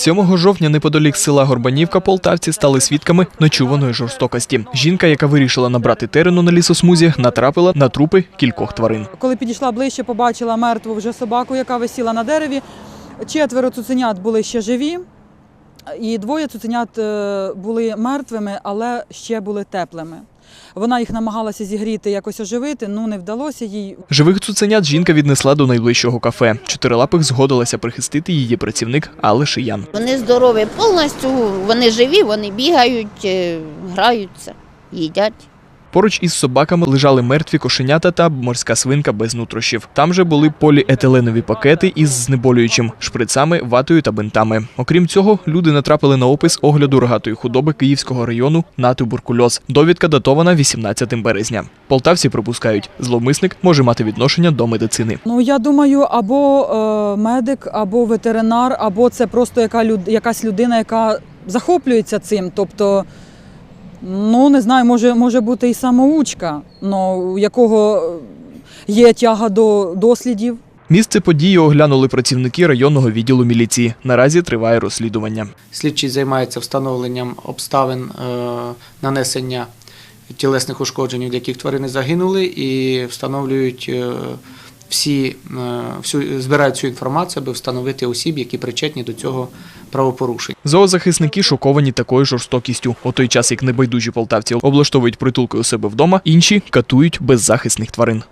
7 жовтня неподалік села Горбанівка полтавці стали свідками нечуваної жорстокості. Жінка, яка вирішила набрати терену на лісосмузі, натрапила на трупи кількох тварин. Коли підійшла ближче, побачила мертву вже собаку, яка висіла на дереві. Четверо цуценят були ще живі, і двоє цуценят е, були мертвими, але ще були теплими. Вона їх намагалася зігріти, якось оживити, ну не вдалося їй. Живих цуценят жінка віднесла до найближчого кафе. Чотирилапих згодилася прихистити її працівник але Шиян. Вони здорові повністю, вони живі, вони бігають, е, граються, їдять. Поруч із собаками лежали мертві кошенята та морська свинка без нутрощів. Там же були поліетиленові пакети із знеболюючим, шприцами, ватою та бинтами. Окрім цього, люди натрапили на опис огляду рогатої худоби Київського району на туберкульоз. Довідка датована 18 березня. Полтавці припускають, зловмисник може мати відношення до медицини. Ну я думаю, або е, медик, або ветеринар, або це просто яка люд, якась людина, яка захоплюється цим. Тобто, ну не знаю, може, може бути і самоучка, ну, у якого є тяга до дослідів. Місце події оглянули працівники районного відділу міліції. Наразі триває розслідування. Слідчий займається встановленням обставин е, нанесення тілесних ушкоджень, від яких тварини загинули, і встановлюють е, всі, е, всю, збирають цю інформацію, аби встановити осіб, які причетні до цього правопорушення. Зоозахисники шоковані такою жорстокістю. У той час, як небайдужі полтавці облаштовують притулки у себе вдома, інші катують беззахисних тварин.